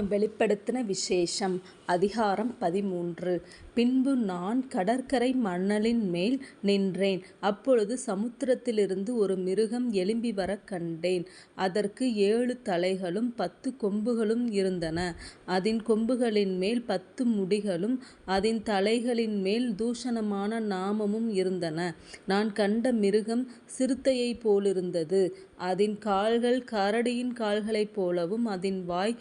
வெளிப்படுத்தின விசேஷம் அதிகாரம் பதிமூன்று பின்பு நான் கடற்கரை மணலின் மேல் நின்றேன். அப்பொழுது சமுத்திரத்திலிருந்து ஒரு மிருகம் எழும்பி வரக் கண்டேன். அதற்கு ஏழு தலைகளும் பத்து கொம்புகளும் இருந்தன. அதன் கொம்புகளின் மேல் பத்து முடிகளும் அதன் தலைகளின் மேல் தூஷணமான நாமமும் இருந்தன. நான் கண்ட மிருகம் சிறுத்தையைப் போலிருந்தது. அதன் கால்கள் கரடியின் கால்களைப் போலவும் அதன் வாய்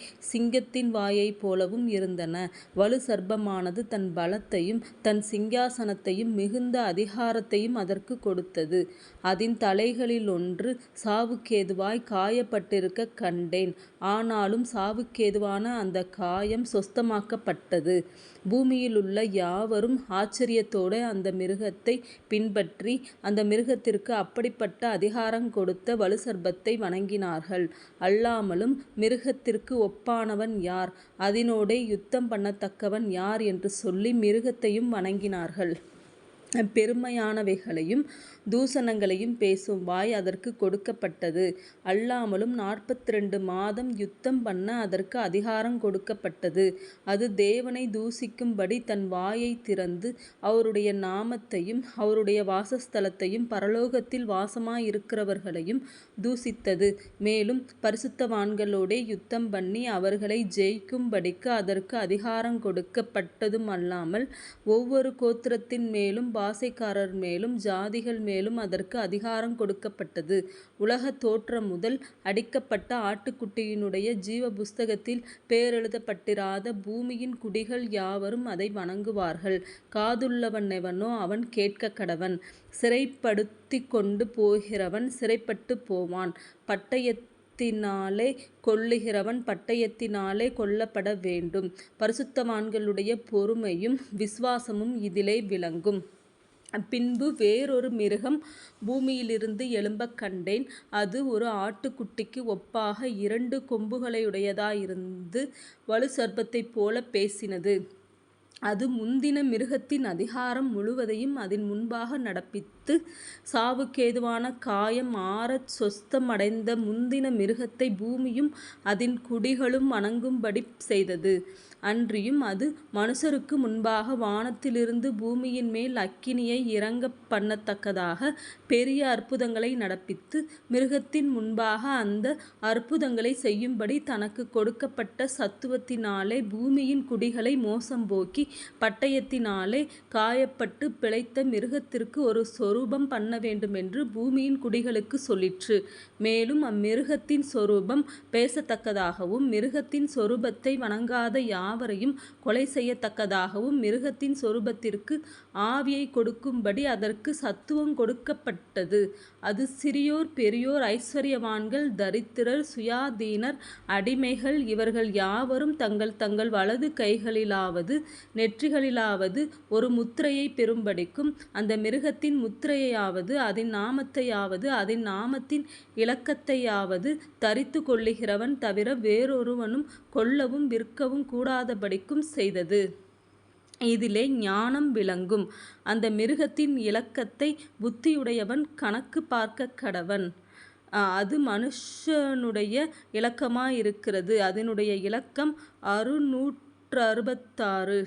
சிங்கத்தின் வாயைப் போலவும் இருந்தன. வலு சர்பமானது தன் பலத்தையும் தன் சிங்காசனத்தையும் மிகுந்த அதிகாரத்தையும் அதற்குக் கொடுத்தது. அதின் தலைகளிலொன்று சாவுக்கேதுவாய் காயப்பட்டிருக்கக் கண்டேன் ஆனாலும் சாவுக்கேதுவான அந்த காயம் சொஸ்தமாக்கப்பட்டது. பூமியிலுள்ள யாவரும் ஆச்சரியத்தோடு அந்த மிருகத்தைப் பின்பற்றி அந்த மிருகத்திற்கு அப்படிப்பட்ட அதிகாரம் கொடுத்த வலுசர்பத்தை வணங்கினார்கள். அல்லாமலும் மிருகத்திற்கு ஒப்பானவன் யார்? அதனோடே யுத்தம் பண்ணத்தக்கவன் யார்? என்று சொல்லி மிருகத்தையும் வணங்கினார்கள். பெருமையானவைகளையும் தூசணங்களையும் பேசும் வாய் அதற்குக் கொடுக்கப்பட்டது. அல்லாமலும் நாற்பத்திரண்டு மாதம் யுத்தம் பண்ண அதற்கு அதிகாரம் கொடுக்கப்பட்டது. அது தேவனை தூசிக்கும்படி தன் வாயைத் திறந்து அவருடைய நாமத்தையும் அவருடைய வாசஸ்தலத்தையும் பரலோகத்தில் வாசமாயிருக்கிறவர்களையும் தூசித்தது மேலும் பரிசுத்தவான்களோடே யுத்தம் பண்ணி அவர்களை ஜெயிக்கும்படிக்கு அதற்கு அதிகாரம் கொடுக்கப்பட்டதும் அல்லாமல் ஒவ்வொரு கோத்திரத்தின் மேலும் ஆசைக்காரர் மேலும் ஜாதிகள் மேலும் அதற்கு அதிகாரம் கொடுக்கப்பட்டது. உலகத் தோற்றமுதல் அடிக்கப்பட்ட ஆட்டுக்குட்டியினுடைய ஜீவ புஸ்தகத்தில் பேரெழுதப்பட்டிராத பூமியின் குடிகள் யாவரும் அதை வணங்குவார்கள். காதுள்ளவனெவனோ அவன் கேட்க கடவன் சிறைப்படுத்தி கொண்டு போகிறவன் சிறைப்பட்டு போவான். பட்டயத்தினாலே கொல்லுகிறவன் பட்டயத்தினாலே கொல்லப்பட வேண்டும் பரிசுத்தவான்களுடைய பொறுமையும் விசுவாசமும் இதிலே விளங்கும். பின்பு வேறொரு மிருகம் பூமியிலிருந்து எழும்பக் கண்டேன். அது ஒரு ஆட்டுக்குட்டிக்கு ஒப்பாக இரண்டு கொம்புகளையுடையதாயிருந்து வலு சர்பத்தைப் போலப் பேசினது. அது முந்தின மிருகத்தின் அதிகாரம் முழுவதையும் அதன் முன்பாக நடப்பித்து சாவுக்கேதுவான காயம் ஆறச் சொஸ்தமடைந்த முந்தின மிருகத்தை பூமியும் அதன் குடிகளும் வணங்கும்படி செய்தது. அன்றியும் அது மனுஷருக்கு முன்பாக வானத்திலிருந்து பூமியின் மேல் அக்கினியை இறங்க பண்ணத்தக்கதாக பெரிய அற்புதங்களை நடப்பித்து மிருகத்தின் முன்பாக அந்த அற்புதங்களை செய்யும்படி தனக்கு கொடுக்கப்பட்ட சத்துவத்தினாலே பூமியின் குடிகளை மோசம்போக்கி பட்டயத்தினாலே காயப்பட்டு பிழைத்த மிருகத்திற்கு ஒரு சொரூபம் பண்ண வேண்டுமென்று பூமியின் குடிகளுக்கு சொல்லிற்று. மேலும் அம்மிருகத்தின் சொரூபம் பேசத்தக்கதாகவும் மிருகத்தின் சொரூபத்தை வணங்காத யாவரையும் கொலை செய்யத்தக்கதாகவும் மிருகத்தின் சொரூபத்திற்கு ஆவியைக் கொடுக்கும்படி அதற்கு சத்துவம் கொடுக்கப்பட்டது. அது சிறியோர் பெரியோர் ஐஸ்வர்யவான்கள் தரித்திரர் சுயாதீனர் அடிமைகள் இவர்கள் யாவரும் தங்கள் தங்கள் வலது கைகளிலாவது நெற்றிகளிலாவது ஒரு முத்திரையைப் பெறும்படிக்கும் அந்த மிருகத்தின் முத்திரையாவது அதன் நாமத்தையாவது அதன் நாமத்தின் இலக்கத்தையாவது தரித்து கொள்ளுகிறவன் தவிர வேறொருவனும் கொல்லவும் விற்கவும் கூடாதபடிக்கும் செய்தது. இதிலே ஞானம் விளங்கும். அந்த மிருகத்தின் இலக்கத்தை புத்தியுடையவன் கணக்குப் பார்க்கக்கடவன். அது மனுஷனுடைய இலக்கமாயிருக்கிறது. அதனுடைய இலக்கம் அறுநூற்று அறுபத்தாறு